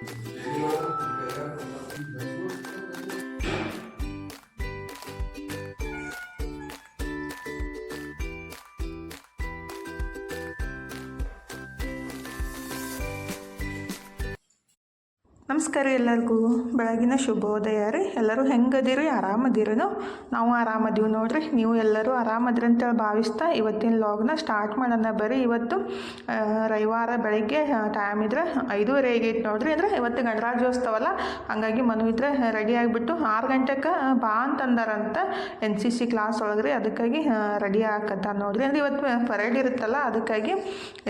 Yo, ನಮಸ್ಕಾರ ಎಲ್ಲರಿಗೂ. ಬೆಳಗಿನ ಶುಭೋದಯ ರೀ ಎಲ್ಲರೂ ಹೆಂಗದಿರಿ? ಆರಾಮದಿರೋ ನಾವು ಆರಾಮದೀವಿ ನೋಡ್ರಿ. ನೀವು ಎಲ್ಲರೂ ಆರಾಮದ್ರಿ ಅಂತೇಳಿ ಭಾವಿಸ್ತಾ ಇವತ್ತಿನ ಲಾಗ್ನ ಸ್ಟಾರ್ಟ್ ಮಾಡೋಣ ಬರ್ರಿ. ಇವತ್ತು ರವಿವಾರ ಬೆಳಗ್ಗೆ ಟೈಮ್ ಇದ್ರೆ ಐದೂವರೆ ಆಗೈತೆ ನೋಡ್ರಿ. ಅಂದ್ರೆ ಇವತ್ತು ಗಣರಾಜ್ಯೋತ್ಸವಲ್ಲ. ಹಂಗಾಗಿ ಮನು ಇದ್ರೆ ರೆಡಿ ಆಗಿಬಿಟ್ಟು ಆರು ಗಂಟೆಗೆ ಬಾ ಅಂತಂದಾರಂತ ಎನ್ ಸಿ ಸಿ ಕ್ಲಾಸ್ ಒಳಗ್ರಿ. ಅದಕ್ಕಾಗಿ ರೆಡಿ ಆಗತ್ತ ನೋಡ್ರಿ. ಅಂದ್ರೆ ಇವತ್ತು ಪರೇಡ್ ಇರುತ್ತಲ್ಲ, ಅದಕ್ಕಾಗಿ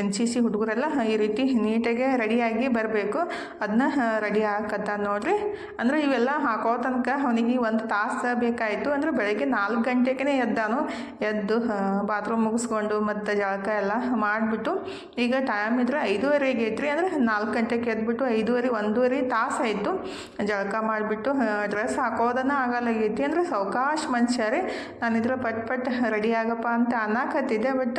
ಎನ್ ಸಿ ಸಿ ಹುಡುಗರೆಲ್ಲ ಈ ರೀತಿ ನೀಟಾಗೆ ರೆಡಿಯಾಗಿ ಬರಬೇಕು. ಅದನ್ನ ರೆಡಿ ಹಾಕತ್ತ ನೋಡ್ರಿ. ಅಂದ್ರೆ ಇವೆಲ್ಲ ಹಾಕೋ ತನಕ ಅವನಿಗೆ ಒಂದು ತಾಸು ಬೇಕಾಯಿತು. ಅಂದ್ರೆ ಬೆಳಗ್ಗೆ ನಾಲ್ಕು ಗಂಟೆಗೆ ಎದ್ದಾನು. ಎದ್ದು ಬಾತ್ರೂಮ್ ಮುಗಿಸ್ಕೊಂಡು ಮತ್ತು ಜಳಕ ಎಲ್ಲ ಮಾಡಿಬಿಟ್ಟು ಈಗ ಟೈಮ್ ಇದ್ರೆ ಐದೂವರೆಗೆ ಐತ್ರಿ. ಅಂದ್ರೆ ನಾಲ್ಕು ಗಂಟೆಗೆ ಎದ್ಬಿಟ್ಟು ಐದುವರೆ, ಒಂದೂವರೆ ತಾಸು ಆಯಿತು. ಜಳಕ ಮಾಡಿಬಿಟ್ಟು ಡ್ರೆಸ್ ಹಾಕೋದನ್ನ ಆಗಲ್ಲಾಗೈತಿ ಅಂದ್ರೆ ಸಾವಕಾಶ ಮನುಷ್ಯ ರೀ. ನಾನಿದ್ರೆ ಪಟ್ ಪಟ್ ರೆಡಿ ಆಗಪ್ಪ ಅಂತ ಅನ್ನಕತ್ತಿದ್ದೆ. ಬಟ್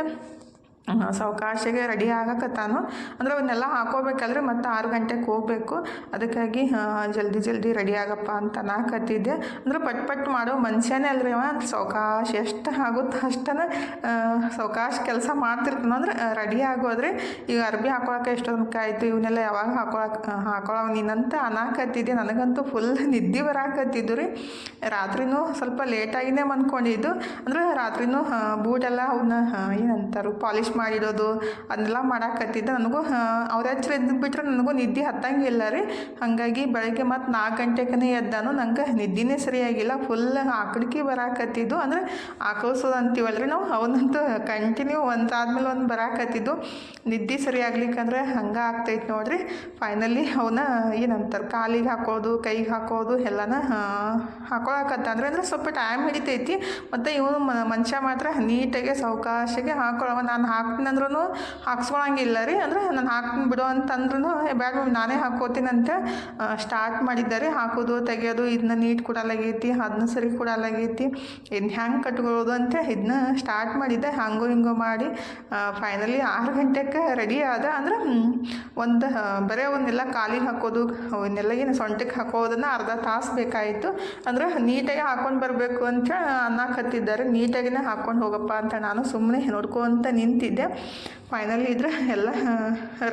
ಸಾವಕಾಶಿಗೆ ರೆಡಿ ಆಗಕತ್ತಾನು ಅಂದ್ರೆ ಅವನ್ನೆಲ್ಲ ಹಾಕೋಬೇಕಾದ್ರೆ ಮತ್ತೆ ಆರು ಗಂಟೆಗೆ ಹೋಗ್ಬೇಕು. ಅದಕ್ಕಾಗಿ ಜಲ್ದಿ ಜಲ್ದಿ ರೆಡಿ ಆಗಪ್ಪ ಅಂತ ಅನ್ನಕತ್ತಿದ್ದೆ ಅಂದ್ರೆ ಪಟ್ ಪಟ್ ಮಾಡೋ ಮನುಷ್ಯನೇ ಅಲ್ರಿ ಅವ. ಸಾವಕಾಶ ಎಷ್ಟು ಆಗುತ್ತೆ ಅಷ್ಟನ ಸಾವಕಾಶ ಕೆಲಸ ಮಾಡ್ತಿರ್ತಾನೆ. ಅಂದ್ರೆ ರೆಡಿ ಆಗೋದ್ರಿ ಈಗ ಅರ್ಬಿ ಹಾಕೊಳಕ್ಕೆ ಎಷ್ಟೊಂದು ಆಯಿತು, ಇವನ್ನೆಲ್ಲ ಯಾವಾಗ ಹಾಕೊಳಕ್ಕೆ ಹಾಕೊಳವ ನೀನಂತ ಅನ್ನಕತ್ತಿದ್ದೆ ನನಗಂತೂ ಫುಲ್ ನಿದ್ದೆ ಬರಾಕತ್ತಿದ್ದು ರೀ. ರಾತ್ರಿನೂ ಸ್ವಲ್ಪ ಲೇಟಾಗಿನೇ ಮನ್ಕೊಂಡಿದ್ದು ಅಂದ್ರೆ ರಾತ್ರಿನೂ ಬೂಟೆಲ್ಲ ಅವನ್ನ ಏನಂತಾರು ಪಾಲಿಷ್ ಮಾಡಿಡೋದು ಅದೆಲ್ಲ ಮಾಡಾಕತ್ತಿದ್ದೆ ನನಗೂ ಅವ್ರ ಹತ್ರ ಎದ್ದು ಬಿಟ್ರೆ ನನಗೂ ನಿದ್ದೆ ಹತ್ತಂಗಿಲ್ಲ ರೀ. ಹಾಗಾಗಿ ಬೆಳಗ್ಗೆ ಮತ್ತು ನಾಲ್ಕು ಗಂಟೆಗೆ ಎದ್ದಾನು, ನಂಗೆ ನಿದ್ದೆನೇ ಸರಿಯಾಗಿಲ್ಲ ಫುಲ್ ಆಕಳಿಕೆ ಬರಾಕತ್ತಿದ್ದು. ಅಂದರೆ ಆಕಳಿಸೋದು ರೀ ನಾವು, ಅವನಂತೂ ಕಂಟಿನ್ಯೂ ಒಂದಾದ್ಮೇಲೆ ಒಂದು ಬರಾಕತ್ತಿದ್ದು. ನಿದ್ದೆ ಸರಿಯಾಗ್ಲಿಕ್ಕಂದ್ರೆ ಹಂಗೆ ಆಗ್ತೈತೆ ನೋಡಿರಿ. ಫೈನಲಿ ಅವನ್ನ ಏನಂತಾರೆ, ಕಾಲಿಗೆ ಹಾಕೋದು, ಕೈಗೆ ಹಾಕೋದು ಎಲ್ಲನ ಹಾಕೊಳಕತ್ತ ಅಂದರೆ ಸ್ವಲ್ಪ ಟೈಮ್ ಹಿಡಿತೈತಿ, ಮತ್ತು ಇವನು ಮನುಷ್ಯ ಮಾತ್ರ ನೀಟಾಗೆ ಸಾವಕಾಶಗೆ ಹಾಕೊಳವ. ನಾನು ಹಾಕ್ತೀನಿ ಅಂದ್ರೂ ಹಾಕ್ಸ್ಕೊಳಂಗಿಲ್ಲ ರೀ. ಅಂದ್ರೆ ನಾನು ಹಾಕ್ತೀನಿ ಬಿಡು ಅಂತಂದ್ರೂ ಬ್ಯಾಗ್ ನಾನೇ ಹಾಕೋತೀನಿ ಅಂತ ಸ್ಟಾರ್ಟ್ ರೀ ಹಾಕೋದು, ತೆಗೆಯೋದು ಇದನ್ನ ನೀಟ್ ಕೊಡಲಾಗೈತಿ ಅದನ್ನ ಸರಿ ಕೊಡಲಾಗೈತಿ. ಇನ್ನು ಹ್ಯಾಂಗೆ ಕಟ್ಕೊಳ್ಳೋದು ಅಂತ ಇದನ್ನ ಸ್ಟಾರ್ಟ್ ಮಾಡಿದ್ದೆ. ಹಂಗೋ ಹಿಂಗೋ ಮಾಡಿ ಫೈನಲಿ ಆರು ಗಂಟೆಗೆ ರೆಡಿ ಆದ. ಅಂದ್ರೆ ಒಂದು ಬರೀ ಅವನ್ನೆಲ್ಲ ಕಾಲಿಗೆ ಹಾಕೋದು, ಅವನ್ನೆಲ್ಲ ಏನು ಸೊಂಟಕ್ಕೆ ಹಾಕೋದನ್ನು ಅರ್ಧ ತಾಸು ಬೇಕಾಯಿತು. ಅಂದ್ರೆ ನೀಟಾಗಿ ಹಾಕೊಂಡು ಬರಬೇಕು ಅಂತ ಅನ್ನಕತ್ತಿದ್ದಾರೆ. ನೀಟಾಗಿನೇ ಹಾಕ್ಕೊಂಡು ಹೋಗಪ್ಪ ಅಂತ ನಾನು ಸುಮ್ಮನೆ ನೋಡ್ಕೊಂತ ನಿಂತಿದ್ದೆ ಫೈನಲಿ ಇದ್ರೆ ಎಲ್ಲ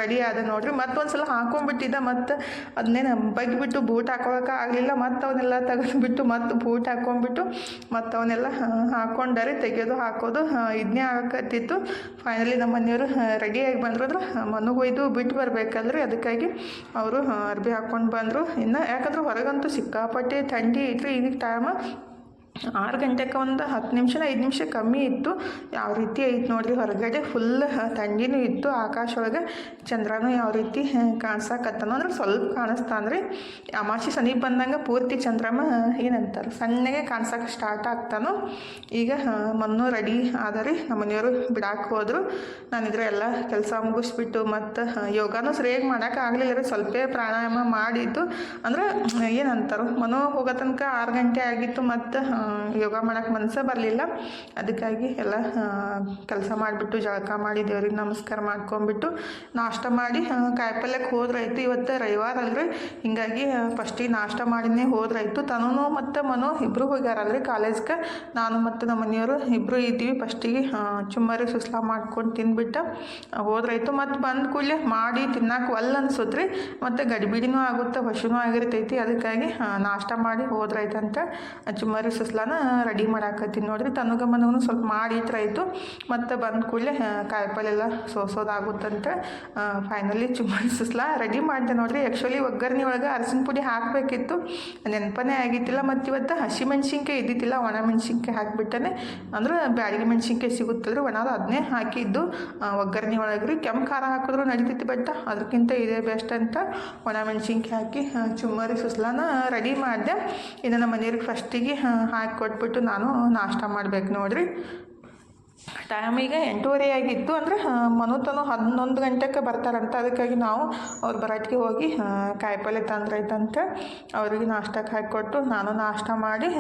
ರೆಡಿ ಆದ ನೋಡ್ರಿ. ಮತ್ತೊಂದು ಸಲ ಹಾಕೊಂಡ್ಬಿಟ್ಟಿದ್ದೆ, ಮತ್ತು ಅದನ್ನೇನು ಬಗ್ಗಿಬಿಟ್ಟು ಬೂಟ್ ಹಾಕೋಕೆ ಆಗಲಿಲ್ಲ. ಮತ್ತು ಅವನ್ನೆಲ್ಲ ತೆಗೆದುಬಿಟ್ಟು ಮತ್ತು ಬೂಟ್ ಹಾಕೊಂಡ್ಬಿಟ್ಟು ಮತ್ತು ಅವನ್ನೆಲ್ಲ ಹಾಕೊಂಡರೆ ತೆಗೆಯೋದು ಹಾಕೋದು ಇದನ್ನೇ ಆಗಕತ್ತಿತ್ತು ಫೈನಲಿ ನಮ್ಮ ಮನೆಯವರು ರೆಡಿಯಾಗಿ ಬಂದರು ಅಂದ್ರೆ ಮನೆಗೆ ಒಯ್ದು ಬಿಟ್ಟು ಬರಬೇಕಲ್ರಿ. ಅದಕ್ಕಾಗಿ ಅವರು ಅರ್ಬಿ ಹಾಕ್ಕೊಂಡು ಬಂದರು. ಇನ್ನು ಯಾಕಂದ್ರೆ ಹೊರಗಂತೂ ಸಿಕ್ಕಾಪಟ್ಟೆ ಥಂಡಿ ಐತ್ರಿ ಈಗ ಟೈಮ್ ಆರು ಗಂಟೆಗೆ ಒಂದು ಹತ್ತು ನಿಮಿಷ ಐದು ನಿಮಿಷ ಕಮ್ಮಿ ಇತ್ತು. ಯಾವ ರೀತಿ ಐತೆ ನೋಡ್ರಿ ಹೊರಗಡೆ ಫುಲ್ ತಂಡಿನೂ ಇತ್ತು. ಆಕಾಶ ಒಳಗೆ ಚಂದ್ರನೂ ಯಾವ ರೀತಿ ಕಾಣಿಸಕತ್ತನೋ ಅಂದ್ರೆ ಸ್ವಲ್ಪ ಕಾಣಿಸ್ತಾನ್ರಿ. ಅಮಾಸಿ ಸಮೀಪ ಬಂದಂಗೆ ಪೂರ್ತಿ ಚಂದ್ರಮ್ಮ ಏನಂತಾರೆ, ಸಣ್ಣಗೆ ಕಾಣಿಸೋಕೆ ಸ್ಟಾರ್ಟ್ ಆಗ್ತಾನೋ. ಈಗ ಮಣ್ಣು ರೆಡಿ ಆದರೆ ನಮ್ಮ ಮನೆಯವರು ಬಿಡಾಕೆ ಹೋದರು. ನಾನಿದ್ರೆ ಎಲ್ಲ ಕೆಲಸ ಮುಗಿಸ್ಬಿಟ್ಟು ಮತ್ತು ಯೋಗನೂ ಸರಿಯಾಗಿ ಮಾಡೋಕೆ ಆಗಲಿಲ್ಲ ರೀ. ಸ್ವಲ್ಪ ಪ್ರಾಣಾಯಾಮ ಮಾಡಿದ್ದು. ಅಂದ್ರೆ, ಏನಂತಾರೆ, ಮನೋ ಹೋಗೋ ತನಕ ಆರು ಗಂಟೆ ಆಗಿತ್ತು. ಮತ್ತು ಯೋಗ ಮಾಡೋಕ್ಕೆ ಮನಸ್ಸೇ ಬರಲಿಲ್ಲ. ಅದಕ್ಕಾಗಿ ಎಲ್ಲ ಕೆಲಸ ಮಾಡಿಬಿಟ್ಟು ಜಳಕ ಮಾಡಿ ದೇವ್ರಿಗೆ ನಮಸ್ಕಾರ ಮಾಡ್ಕೊಂಬಿಟ್ಟು ನಾಷ್ಟ ಮಾಡಿ ಕಾಯಿಪಲ್ಯಕ್ಕೆ ಹೋದ್ರಾಯ್ತು. ಇವತ್ತು ರವಿವಾರ ಅಲ್ರಿ. ಹಿಂಗಾಗಿ ಫಸ್ಟಿಗೆ ನಾಷ್ಟ ಮಾಡಿನೇ ಹೋದ್ರಾಯ್ತು. ತನೂ ಮತ್ತು ಮನೋ ಇಬ್ಬರು ಹೋಗ್ಯಾರಲ್ರಿ ಕಾಲೇಜ್ಗೆ ನಾನು ಮತ್ತು ನಮ್ಮ ಮನೆಯವರು ಇಬ್ಬರು ಇದ್ದೀವಿ ಫಸ್ಟಿಗೆ ಚುಮ್ಮರಿ ಸುಸ್ಲಾ ಮಾಡ್ಕೊಂಡು ತಿಂದ್ಬಿಟ್ಟು ಹೋದ್ರಾಯ್ತು. ಮತ್ತು ಬಂದ ಕೂಡಲೇ ಮಾಡಿ ತಿನ್ನಕ್ಕೆ ಒಲ್ಲ ಅನ್ಸುತ್ತೆ ರೀ ಮತ್ತು ಗಡಿಬಿಡಿನೂ ಆಗುತ್ತೆ ಹಸುನೂ ಆಗಿರ್ತೈತಿ. ಅದಕ್ಕಾಗಿ ನಾಷ್ಟ ಮಾಡಿ ಅಂತ ಚುಮ್ಮರಿ ಸುಸ್ಲಾನ ರೆಡಿ ಮಾಡಾಕತ್ತೀನಿ ನೋಡ್ರಿ. ತನಗ ಸ್ವಲ್ಪ ಮಾಡಿ ಇತ್ತು ಮತ್ತು ಬಂದ ಕೂಡಲೇ ಕಾಯಿಪಲ್ಲೆಲ್ಲ ಸೋಸೋದಾಗುತ್ತಂತ. ಫೈನಲಿ ಚುಮ್ಮರಿ ಸುಸ್ಲಾ ರೆಡಿ ಮಾಡಿದೆ ನೋಡ್ರಿ. ಆ್ಯಕ್ಚುಲಿ ಒಗ್ಗರಣೆ ಒಳಗೆ ಅರಸಿನ ಪುಡಿ ಹಾಕಬೇಕಿತ್ತು. ನೆನಪನೇ ಆಗಿತ್ತಿಲ್ಲ ಮತ್ತು ಇವತ್ತು ಹಸಿ ಮೆಣಸಿನ್ಕಾಯಿ ಇದ್ದಿದ್ದಿಲ್ಲ. ಒಣ ಮೆಣ್ಸಿನ್ಕಾಯಿ ಹಾಕಿಬಿಟ್ಟನೆ. ಅಂದ್ರೆ ಬ್ಯಾಡಿಗೆ ಮೆಣಸಿನ್ಕಾಯಿ ಸಿಗುತ್ತಲ್ರಿ. ಒಣದು ಅದನ್ನೇ ಹಾಕಿದ್ದು. ಒಗ್ಗರಣಿ ಒಳಗೆ ರೀ. ಕೆಂಪು ಖಾರ ಹಾಕಿದ್ರು ನಡೀತಿತ್ತು ಬಟ್ ಅದಕ್ಕಿಂತ ಇದೇ ಬೆಸ್ಟ್ ಅಂತ ಒಣ ಮೆಣ್ಸಿನ್ಕಾಯಿ ಹಾಕಿ ಚುಮ್ಮರಿ ಸುಸ್ಲಾನ ರೆಡಿ ಮಾಡಿದೆ. ಇನ್ನು ನಮ್ಮ ಮನೆಯವ್ರಿಗೆ ಫಸ್ಟಿಗೆ ಹಾಕಿ ಕೊಟ್ಬಿಟ್ಟು ನಾನು ನಾಷ್ಟ ಮಾಡ್ಬೇಕು ನೋಡ್ರಿ. ಟೈಮ್ ಈಗ ಎಂಟೂವರೆ ಆಗಿತ್ತು ಅಂದರೆ ಮನುತನು ಹನ್ನೊಂದು ಗಂಟೆಗೆ ಬರ್ತಾರಂತ. ಅದಕ್ಕಾಗಿ ನಾವು ಅವ್ರು ಬರಾಟಿಗೆ ಹೋಗಿ ಕಾಯಿಪಲ್ಲೆ ತಂದ್ರೈತಂತ ಅವರಿಗೆ ನಾಷ್ಟಕ್ಕೆ ಹಾಕಿಕೊಟ್ಟು ನಾನು ನಾಷ್ಟ ಮಾಡಿ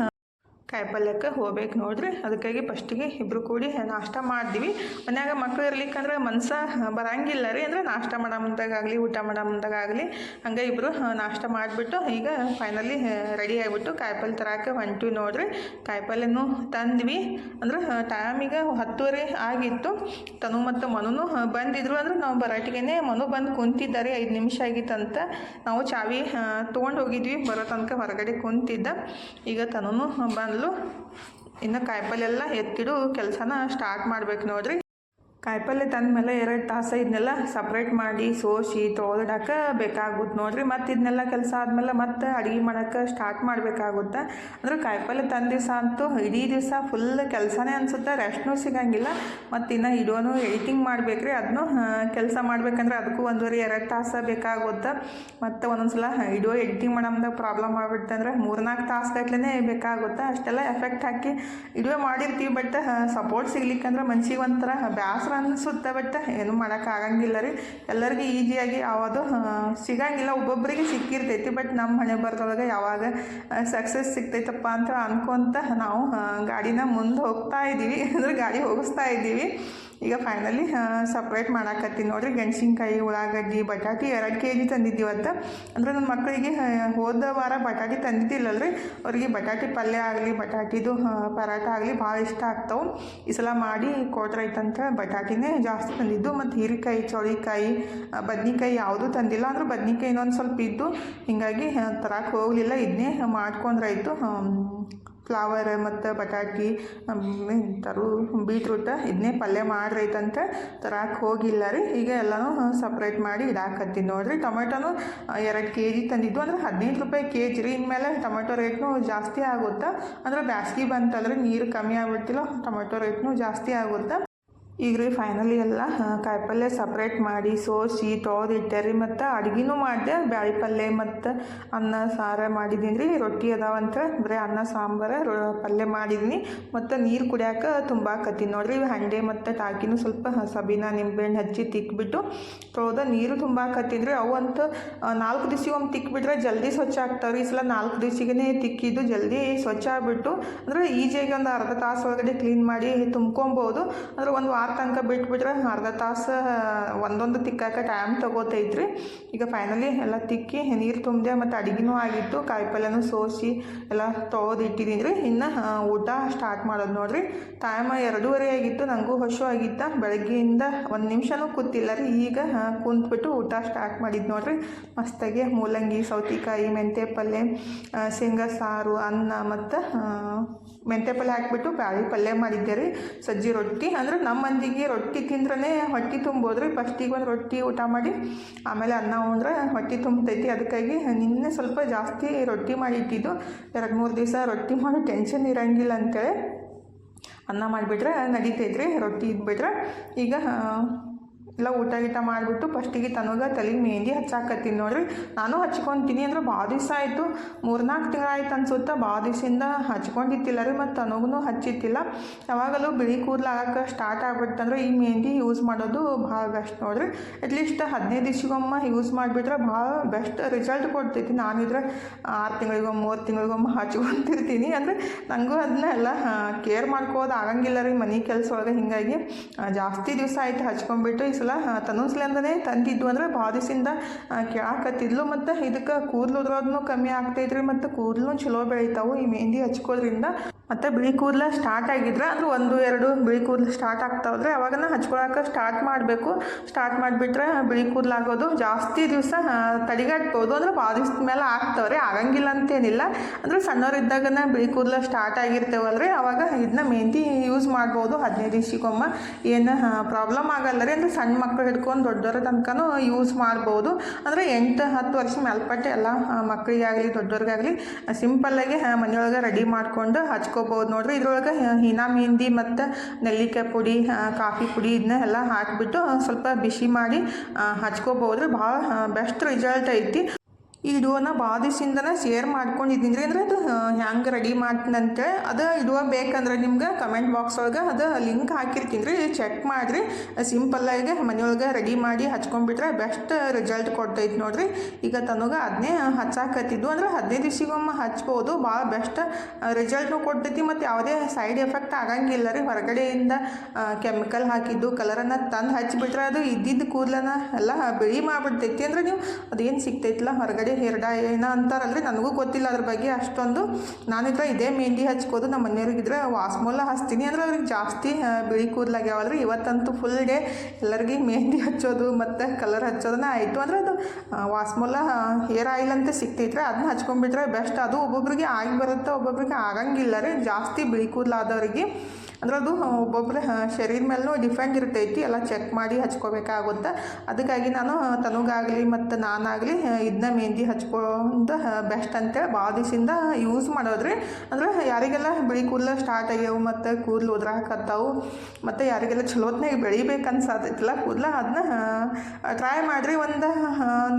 ಕಾಯಿಪಲ್ಯಕ್ಕೆ ಹೋಗ್ಬೇಕು ನೋಡ್ರಿ. ಅದಕ್ಕಾಗಿ ಫಸ್ಟಿಗೆ ಇಬ್ಬರು ಕೂಡಿ ನಾಷ್ಟ ಮಾಡ್ತೀವಿ. ಮನ್ಯಾಗ ಮಕ್ಳು ಇರ್ಲಿಕ್ಕಂದ್ರೆ ಮನ್ಸ ಬರಂಗಿಲ್ಲ ರೀ ಅಂದ್ರೆ ನಾಷ್ಟ ಮುಂದಾಗಲಿ ಊಟ ಮಾಡೋ ಮುಂದಾಗಲಿ ಹಂಗೆ ಇಬ್ಬರು ನಾಷ್ಟ ಮಾಡಿಬಿಟ್ಟು ಈಗ ಫೈನಲಿ ರೆಡಿ ಆಗಿಬಿಟ್ಟು ಕಾಯಿಪಲ್ಲೆ ತರಕ್ಕೆ ಹೊಂಟಿವಿ ನೋಡ್ರಿ. ಕಾಯಿಪಲ್ಯನೂ ತಂದ್ವಿ. ಅಂದ್ರೆ ಟೈಮಿಗೆ ಹತ್ತುವರೆ ಆಗಿತ್ತು. ತನು ಮತ್ತು ಮನುನು ಬಂದಿದ್ರು ಅಂದ್ರೆ ನಾವು ಬರಟಿಗೆನೇ ಮನು ಬಂದು ಕುಂತಿದ್ದಾರೆ ಐದು ನಿಮಿಷ ಆಗಿತ್ತಂತ ನಾವು ಚಾವಿ ತೊಗೊಂಡು ಹೋಗಿದ್ವಿ. ಬರೋ ತನಕ ಹೊರಗಡೆ ಕುಂತಿದ್ದ. ಈಗ ತನೂ ಬಂದ್ಲು ಇನ್ನು ಕಾಯಿಪಲ್ಲೆಲ್ಲ ಎತ್ತಿಡು ಕೆಲಸನ ಸ್ಟಾರ್ಟ್ ಮಾಡ್ಬೇಕು ನೋಡ್ರಿ. ಕಾಯಿಪಲ್ಯ ತಂದಮೇಲೆ ಎರಡು ತಾಸು ಇದನ್ನೆಲ್ಲ ಸಪ್ರೇಟ್ ಮಾಡಿ ಸೋಸಿ ತೊಳ್ದಾಕ ಬೇಕಾಗುತ್ತೆ ನೋಡ್ರಿ. ಮತ್ತು ಇದನ್ನೆಲ್ಲ ಕೆಲಸ ಆದಮೇಲೆ ಮತ್ತೆ ಅಡುಗೆ ಮಾಡೋಕ್ಕೆ ಸ್ಟಾರ್ಟ್ ಮಾಡಬೇಕಾಗುತ್ತೆ. ಅಂದ್ರೆ ಕಾಯಿಪಲ್ಯ ತಂದ ದಿವಸ ಅಂತೂ ಇಡೀ ದಿವಸ ಫುಲ್ ಕೆಲಸನೇ ಅನಿಸುತ್ತೆ ರೆಸ್ಟ್ನೂ ಸಿಗಂಗಿಲ್ಲ. ಮತ್ತು ಇನ್ನು ಇಡೋನು ಎಡಿಟಿಂಗ್ ಮಾಡ್ಬೇಕ್ರಿ. ಅದನ್ನು ಕೆಲಸ ಮಾಡ್ಬೇಕಂದ್ರೆ ಅದಕ್ಕೂ ಒಂದೂವರೆ, ಎರಡು ತಾಸು ಬೇಕಾಗುತ್ತೆ. ಮತ್ತು ಒಂದೊಂದು ಸಲ ಇಡೋ ಎಡಿಟಿಂಗ್ ಮಾಡೋದಾಗ ಪ್ರಾಬ್ಲಮ್ ಆಗ್ಬಿಡುತ್ತೆ ಅಂದ್ರೆ ಮೂರ್ನಾಲ್ಕು ತಾಸು ಗಟ್ಲೆ ಬೇಕಾಗುತ್ತೆ. ಅಷ್ಟೆಲ್ಲ ಎಫೆಕ್ಟ್ ಹಾಕಿ ಇಡುವೆ ಮಾಡಿರ್ತೀವಿ ಬಟ್ ಸಪೋರ್ಟ್ ಸಿಗ್ಲಿಕ್ಕಂದ್ರೆ ಮನ್ಸಿಗೆ ಒಂಥರ ಬೇಸರ ಅನಿಸುತ್ತೆ ಬಟ್ ಏನು ಮಾಡೋಕ್ಕಾಗಂಗಿಲ್ಲ ರೀ. ಎಲ್ಲರಿಗೂ ಈಜಿಯಾಗಿ ಯಾವುದು ಸಿಗಂಗಿಲ್ಲ ಒಬ್ಬೊಬ್ಬರಿಗೆ ಸಿಕ್ಕಿರ್ತೈತಿ, ಬಟ್ ನಮ್ಮ ಹಣೆ ಬರ್ದೊಳಗೆ ಯಾವಾಗ ಸಕ್ಸಸ್ ಸಿಗ್ತೈತಪ್ಪ ಅಂತ ಅನ್ಕೊಂತ ನಾವು ಗಾಡಿನ ಮುಂದೆ ಹೋಗ್ತಾ ಇದ್ದೀವಿ ಅಂದ್ರೆ ಗಾಡಿ ಹೋಗಿಸ್ತಾ ಇದ್ದೀವಿ ಈಗ ಫೈನಲಿ ಸಪ್ರೇಟ್ ಮಾಡಾಕತ್ತೀನಿ. ನೋಡ್ರಿ, ಗೆಣಸಿನ್ಕಾಯಿ, ಉಳ್ಳಾಗಡ್ಡಿ, ಬಟಾಟಿ ಎರಡು ಕೆ ಜಿ ತಂದಿದ್ದೀವತ್ತ ಅಂದರೆ ನನ್ನ ಮಕ್ಕಳಿಗೆ ಹೋದ ವಾರ ಬಟಾಟಿ ತಂದಿದ್ದಿಲ್ಲಲ್ರಿ. ಅವರಿಗೆ ಬಟಾಟಿ ಪಲ್ಯ ಆಗಲಿ, ಬಟಾಟಿದು ಪರಾಟ ಆಗಲಿ ಭಾಳ ಇಷ್ಟ ಆಗ್ತಾವೆ. ಈ ಸಲ ಮಾಡಿ ಕೊಟ್ರೈತಂತ ಬಟಾಟಿನೇ ಜಾಸ್ತಿ ತಂದಿದ್ದು. ಮತ್ತು ಹೀರೆಕಾಯಿ, ಚೌಳಿಕಾಯಿ ಬದ್ನಿಕಾಯಿ ಯಾವುದೂ ತಂದಿಲ್ಲ. ಅಂದ್ರೆ ಬದ್ನಿಕಾಯಿ ಇನ್ನೊಂದು ಸ್ವಲ್ಪ ಇದ್ದು, ಹೀಗಾಗಿ ತರಕ್ಕೆ ಹೋಗಲಿಲ್ಲ. ಇದನ್ನೇ ಮಾಡ್ಕೊಂಡ್ರಾಯ್ತು ಫ್ಲವರ್ ಮತ್ತು ಬಟಾಟಿ ತರು ಬೀಟ್ರೂಟ್ ಇದನ್ನೇ ಪಲ್ಯ ಮಾಡ್ರೈತಂತ ತರಕ್ಕೆ ಹೋಗಿಲ್ಲ ರೀ. ಈಗ ಎಲ್ಲನೂ ಸಪ್ರೇಟ್ ಮಾಡಿ ಇಡಾಕತ್ತೀನಿ ನೋಡಿರಿ. ಟೊಮೆಟೊನು ಎರಡು ಕೆ ಜಿ ತಂದಿದ್ದು ಅಂದ್ರೆ ಹದಿನೈದು ರೂಪಾಯಿ ಕೆ ಜಿ ರೀ. ಇನ್ಮೇಲೆ ಟೊಮೆಟೊ ರೇಟ್ನು ಜಾಸ್ತಿ ಆಗುತ್ತೆ? ಅಂದ್ರೆ ಬ್ಯಾಸ್ಗೆ ಬಂತಂದ್ರೆ ನೀರು ಕಮ್ಮಿ ಆಗ್ಬಿಡ್ತಿಲ್ಲ. ಟೊಮೆಟೊ ರೇಟ್ನು ಜಾಸ್ತಿ ಆಗುತ್ತಾ? ಈಗ ರೀ ಫೈನಲಿ ಎಲ್ಲ ಕಾಯಿಪಲ್ಯ ಸಪ್ರೇಟ್ ಮಾಡಿ, ಸೋಸಿ ತೊಳೆದಿಟ್ಟೆ ರೀ ಮತ್ತು ಅಡುಗೆನೂ ಮಾಡಿದೆ, ಬ್ಯಾಳಿ ಪಲ್ಯ ಮತ್ತು ಅನ್ನ, ಸಾರ ಮಾಡಿದ್ದೀನಿ ರೀ ರೊಟ್ಟಿ ಅದಾವಂತ ಬರೀ ಅನ್ನ, ಸಾಂಬಾರ, ರೊ, ಪಲ್ಯ ಮಾಡಿದ್ದೀನಿ ಮತ್ತು ನೀರು ಕುಡಿಯಾಕ ತುಂಬಾಕತ್ತೀನಿ ನೋಡ್ರಿ ಹಂಗೆ ಹಂಡೆ ಮತ್ತು ಟಾಕಿನೂ ಸ್ವಲ್ಪ ಸಬೀನ ನಿಂಬೆಹಣ್ಣು ಹಚ್ಚಿ ತಿಕ್ಬಿಟ್ಟು ತೊಳ್ದ ನೀರು ತುಂಬಾಕತ್ತೀನಿ ರೀ ಅಂತ ನಾಲ್ಕು ದಿವ್ಸಿಗೆ ಒಮ್ಮೆ ತಿಕ್ಬಿಟ್ರೆ ಜಲ್ದಿ ಸ್ವಚ್ಛ ಆಗ್ತಾವ್ರಿ. ಈ ಸಲ ನಾಲ್ಕು ದಿವ್ಸಿಗೆ ತಿಕ್ಕಿದ್ದು ಜಲ್ದಿ ಸ್ವಚ್ಛ ಆಗ್ಬಿಟ್ಟು, ಅಂದರೆ ಈಜಿಯಾಗಿ ಒಂದು ಅರ್ಧ ತಾಸು ಒಳಗಡೆ ಕ್ಲೀನ್ ಮಾಡಿ ತುಂಬ್ಕೊಬೋದು ಅಂದ್ರೆ ಒಂದು ವಾರ ತನಕ ಬಿಟ್ಬಿಟ್ರೆ ಅರ್ಧ ತಾಸು, ಒಂದೊಂದು ತಿಕ್ಕಾಕ ಟೈಮ್ ತೊಗೋತೈತ್ರಿ. ಈಗ ಫೈನಲಿ ಎಲ್ಲ ತಿಕ್ಕಿ ನೀರು ತುಂಬಿದೆ ಮತ್ತು ಅಡುಗೆನೂ ಆಗಿತ್ತು, ಕಾಯಿಪಲ್ಯನೂ ಸೋಸಿ ಎಲ್ಲ ತೊಗೋದಿಟ್ಟಿದ್ದೀನಿ ರೀ ಇನ್ನು ಊಟ ಸ್ಟಾರ್ಟ್ ಮಾಡೋದು ನೋಡಿರಿ. ಟೈಮ್ ಎರಡೂವರೆ ಆಗಿತ್ತು ನನಗೂ ಹಶು ಆಗಿತ್ತ. ಬೆಳಗ್ಗೆಯಿಂದ ಒಂದು ನಿಮಿಷನೂ ಕೂತಿಲ್ಲ ರೀ. ಈಗ ಕುಂತ್ಬಿಟ್ಟು ಊಟ ಸ್ಟಾರ್ಟ್ ಮಾಡಿದ್ದು ನೋಡ್ರಿ. ಮಸ್ತಾಗಿ ಮೂಲಂಗಿ, ಸೌತೆಕಾಯಿ ಮೆಂತ್ಯ ಪಲ್ಯ ಶೇಂಗ, ಸಾರು, ಅನ್ನ ಮತ್ತು ಮೆಂತ್ಯ ಪಲ್ಯ ಹಾಕ್ಬಿಟ್ಟು ಬ್ಯಾಳಿ ಪಲ್ಯ ಮಾಡಿದ್ದೆ ರೀ. ಸಜ್ಜಿ ರೊಟ್ಟಿ ಅಂದ್ರೆ ನಮ್ಮ ಮಂದಿಗೆ ರೊಟ್ಟಿ ತಿಂದ್ರೆ ಹೊಟ್ಟೆ ತುಂಬೋದ್ರಿ. ಫಸ್ಟಿಗೆ ಒಂದು ರೊಟ್ಟಿ ಊಟ ಮಾಡಿ, ಆಮೇಲೆ ಅನ್ನ ಉಂದ್ರೆ ಹೊಟ್ಟೆ ತುಂಬತೈತಿ. ಅದಕ್ಕಾಗಿ ನಿನ್ನೆ ಸ್ವಲ್ಪ ಜಾಸ್ತಿ ರೊಟ್ಟಿ ಮಾಡಿ ಇಟ್ಟಿದ್ದು. ಎರಡು ಮೂರು ದಿವಸ ರೊಟ್ಟಿ ಮಾಡೋ ಟೆನ್ಷನ್ ಇರಂಗಿಲ್ಲ ಅಂತೇಳಿ ಅನ್ನ ಮಾಡಿಬಿಟ್ರೆ ನಡೀತೈತ್ರಿ, ರೊಟ್ಟಿ ಇದ್ಬಿಟ್ರೆ. ಈಗ ಆ, ಎಲ್ಲ ಊಟ ಗೀಟ ಮಾಡಿಬಿಟ್ಟು ಫಸ್ಟಿಗೆ ತನಗ ತಲೆಗೆ ಮೆಹಂದಿ ಹಚ್ಚಾಕತ್ತೀನಿ ನೋಡ್ರಿ. ನಾನು ಹಚ್ಕೊತೀನಿ ಅಂದ್ರೆ ಭಾಳ ದಿವಸ ಆಯಿತು. ಮೂರ್ನಾಲ್ಕು ತಿಂಗಳಾಯ್ತು ಅನ್ಸುತ್ತೆ ಭಾಳ ದಿವಸದಿಂದ ಹಚ್ಕೊಂಡಿತ್ತಿಲ್ಲ ರೀ ಮತ್ತು ತನಗೂ ಹಚ್ಚಿತ್ತಿಲ್ಲ. ಯಾವಾಗಲೂ ಬಿಳಿ ಕೂದಲು ಆಗಕ್ಕೆ ಸ್ಟಾರ್ಟ್ ಆಗ್ಬಿಡ್ತಂದ್ರೆ ಈ ಮೆಹಂದಿ ಯೂಸ್ ಮಾಡೋದು ಭಾಳ ಬೆಸ್ಟ್ ನೋಡ್ರಿ. ಅಟ್ಲೀಸ್ಟ್ ಹದಿನೈದು ದಿವಸಗೊಮ್ಮ ಯೂಸ್ ಮಾಡಿಬಿಟ್ರೆ ಭಾಳ ಬೆಸ್ಟ್ ರಿಸಲ್ಟ್ ಕೊಡ್ತೈತಿ. ನಾನಿದ್ರೆ ಆರು ತಿಂಗಳಿಗೊಮ್ಮೆ ಮೂರು ತಿಂಗಳಿಗೊಮ್ಮೆ ಹಚ್ಕೊಂತಿರ್ತೀನಿ ಅಂದರೆ ನನಗೂ ಅದನ್ನ ಎಲ್ಲ ಕೇರ್ ಮಾಡ್ಕೋದು ಆಗಂಗಿಲ್ಲ ರೀ ಮನೆ ಕೆಲಸ ಒಳಗೆ ಹೀಗಾಗಿ ಜಾಸ್ತಿ ದಿವಸ ಆಯ್ತು ಹಚ್ಕೊಂಡ್ಬಿಟ್ಟು. ಈ ತನ್ನೊಂದ್ಸಲಿಂದನೇ ತಂದಿದ್ದು ಅಂದ್ರೆ ದಿವಸದಿಂದ ಕೇಳಾಕತ್ತಿದ್ಲು ಮತ್ತು ಇದಕ್ಕೆ ಕೂದಲು ಉದ್ರೋದನ್ನು ಕಮ್ಮಿ ಆಗ್ತೈತ್ರಿ ಮತ್ತು ಕೂದಲು ಚಲೋ ಬೆಳಿತಾವು ಈ ಮೆಹಂದಿ ಹಚ್ಕೋದ್ರಿಂದ. ಮತ್ತು ಬಿಳಿ ಕೂದಲ ಸ್ಟಾರ್ಟ್ ಆಗಿದ್ರೆ ಅಂದ್ರೆ ಒಂದು, ಎರಡು ಬಿಳಿ ಕೂದಲು ಸ್ಟಾರ್ಟ್ ಆಗ್ತಾವ್ರೆ ಅವಾಗನ ಹಚ್ಕೊಳಕ್ಕೆ ಸ್ಟಾರ್ಟ್ ಮಾಡಬೇಕು. ಸ್ಟಾರ್ಟ್ ಮಾಡಿಬಿಟ್ರೆ ಬಿಳಿ ಕೂದಲು ಆಗೋದು ಜಾಸ್ತಿ ದಿವಸ ತಡೆಗಟ್ಬೋದು. ಅಂದ್ರೆ ಭಾಳ ದಿವಸದ ಮೇಲೆ ಆಗ್ತಾವ್ರಿ ಆಗಂಗಿಲ್ಲ ಅಂತೇನಿಲ್ಲ ಅಂದ್ರೆ ಸಣ್ಣವರಿದ್ದಾಗನ ಬಿಳಿ ಕೂದಲು ಸ್ಟಾರ್ಟ್ ಆಗಿರ್ತೇವಲ್ರಿ. ಅವಾಗ ಇದನ್ನ ಮೆಹಂದಿ ಯೂಸ್ ಮಾಡ್ಬೋದು ಹದಿನೈದು ದಿವ್ಸಕ್ಕೊಮ್ಮೆ ಏನು ಪ್ರಾಬ್ಲಮ್ ಆಗಲ್ಲ ರೀ. ಅಂದ್ರೆ ಸಣ್ಣ ಮಕ್ಕಳು ಹಿಡ್ಕೊಂಡು ದೊಡ್ಡವರ ತನಕನೂ ಯೂಸ್ ಮಾಡ್ಬೋದು. ಅಂದರೆ ಎಂಟು, ಹತ್ತು ವರ್ಷ ಮೇಲ್ಪಟ್ಟೆ ಎಲ್ಲ ಮಕ್ಕಳಿಗಾಗಲಿ ದೊಡ್ಡವ್ರಿಗಾಗಲಿ ಸಿಂಪಲ್ಲಾಗಿ ಮನೆಯೊಳಗೆ ರೆಡಿ ಮಾಡ್ಕೊಂಡು ಹಚ್ಕೋಬೋದು ನೋಡ್ರಿ, ಇದ್ರೊಳಗೆ ಹೀನಾ ಮೆಹಂದಿ ಮತ್ತು ನೆಲ್ಲಿಕಾಯಿ ಪುಡಿ ಕಾಫಿ ಪುಡಿ ಇದನ್ನ ಎಲ್ಲ ಹಾಕಿಬಿಟ್ಟು ಸ್ವಲ್ಪ ಬಿಸಿ ಮಾಡಿ ಹಚ್ಕೋಬೋದ್ರಿ. ಭಾಳ ಬೆಸ್ಟ್ ರಿಸಲ್ಟ್ ಐತಿ. ಈ ನಾ ಭಾಳ ದಿವಸದಿಂದನೇ ಶೇರ್ ಮಾಡ್ಕೊಂಡಿದ್ದೀನಿ. ರೀ ಅಂದ್ರೆ ಅದು ಹ್ಯಾಂಗೆ ರೆಡಿ ಮಾಡ್ತೀನಂತೆ, ಅದು ಇದು ಬೇಕಂದ್ರೆ ನಿಮ್ಗೆ ಕಮೆಂಟ್ ಬಾಕ್ಸ್ ಒಳಗೆ ಅದು ಲಿಂಕ್ ಹಾಕಿರ್ತೀನಿ. ರೀ ಚೆಕ್ ಮಾಡಿರಿ. ಸಿಂಪಲ್ಲಾಗಿ ಮನೆಯೊಳಗೆ ರೆಡಿ ಮಾಡಿ ಹಚ್ಕೊಂಡ್ಬಿಟ್ರೆ ಬೆಸ್ಟ್ ರಿಸಲ್ಟ್ ಕೊಡ್ತೈತಿ ನೋಡಿರಿ. ಈಗ ತನಗೆ ಅದನ್ನೇ ಹಚ್ಚಾಕತ್ತಿದ್ದು ಅಂದ್ರೆ ಹದಿನೈದು ದಿವ್ಸಿಗೊಮ್ಮೆ ಹಚ್ಬೋದು. ಭಾಳ ಬೆಸ್ಟ್ ರಿಸಲ್ಟ್ನು ಕೊಡ್ತೈತಿ. ಮತ್ತು ಯಾವುದೇ ಸೈಡ್ ಎಫೆಕ್ಟ್ ಆಗಂಗಿಲ್ಲ ರೀ. ಹೊರಗಡೆಯಿಂದ ಕೆಮಿಕಲ್ ಹಾಕಿದ್ದು ಕಲರನ್ನು ತಂದು ಹಚ್ಚಿಬಿಟ್ರೆ ಅದು ಇದ್ದಿದ್ದು ಕೂದಲನ್ನ ಎಲ್ಲ ಬಿಳಿ ಮಾಡಿಬಿಡ್ತೈತಿ. ಅಂದ್ರೆ ನೀವು ಅದೇನು ಸಿಗ್ತೈತಿಲ್ಲ ಹೊರಗಡೆ ಹೇರ್ ಹೆರಡ ಏನೋ ಅಂತಾರಲ್ರಿ? ನನಗೂ ಗೊತ್ತಿಲ್ಲ ಅದ್ರ ಬಗ್ಗೆ. ಅಷ್ಟೊಂದು ನಾನು ಇದ್ರೆ ಇದೇ ಮೆಹಂದಿ ಹಚ್ಕೋದು, ನಮ್ಮ ಮನೆಯವ್ರಿಗಿದ್ರೆ ವಾಸ್ಮೂಲ ಹಚ್ತೀನಿ ಅಂದ್ರೆ ಅವ್ರಿಗೆ ಜಾಸ್ತಿ ಬಿಳಿ ಕೂದಲಾಗ್ಯಾವಲ್ರಿ ಇವತ್ತಂತೂ ಫುಲ್ ಡೇ ಎಲ್ಲರಿಗೆ ಮೆಹಂದಿ ಹಚ್ಚೋದು ಮತ್ತು ಕಲರ್ ಹಚ್ಚೋದನ್ನ ಆಯಿತು. ಅಂದ್ರೆ ಅದು ವಾಸ್ಮೂಲ ಹೇರ್ ಆಯಿಲ್ ಅಂತ ಸಿಕ್ತೈತ್ರಿ ಅದನ್ನ ಹಚ್ಕೊಂಡ್ಬಿಟ್ರೆ ಬೆಸ್ಟ್. ಅದು ಒಬ್ಬೊಬ್ರಿಗೆ ಆಗಿ ಬರುತ್ತೆ, ಒಬ್ಬೊಬ್ರಿಗೆ ಆಗಂಗಿಲ್ಲ ರೀ. ಜಾಸ್ತಿ ಬಿಳಿ ಕೂದಲಾದವ್ರಿಗೆ. ಅದು ಒಬ್ಬೊಬ್ಬರ ಶರೀರ ಮೇಲೂ ಡಿಫೆಂಡ್ ಇರ್ತೈತಿ, ಎಲ್ಲ ಚೆಕ್ ಮಾಡಿ ಹಚ್ಕೋಬೇಕಾಗುತ್ತೆ. ಅದಕ್ಕಾಗಿ ನಾನು ತನಗಾಗಲಿ ಮತ್ತು ನಾನಾಗಲಿ ಇದನ್ನ ಮೆಹಂದಿ ಹಚ್ಕೊಂಡು ಬೆಸ್ಟ್ ಅಂತೇಳಿ ಭಾಳ ದಿವಸದಿಂದ ಯೂಸ್ ಮಾಡೋದ್ರಿ. ಅಂದ್ರೆ ಯಾರಿಗೆಲ್ಲ ಬಿಳಿ ಕೂದಲು ಸ್ಟಾರ್ಟ್ ಆಗ್ಯಾವು ಮತ್ತು ಕೂದಲು ಉದ್ರಾಕತ್ತಾವು, ಮತ್ತು ಯಾರಿಗೆಲ್ಲ ಚಲೋತ್ನಾಗ ಬೆಳಿಬೇಕು ಅನ್ಸತ್ತೈತಿಲ್ಲ ಕೂದಲ ಅದನ್ನ ಟ್ರೈ ಮಾಡಿರಿ ಒಂದು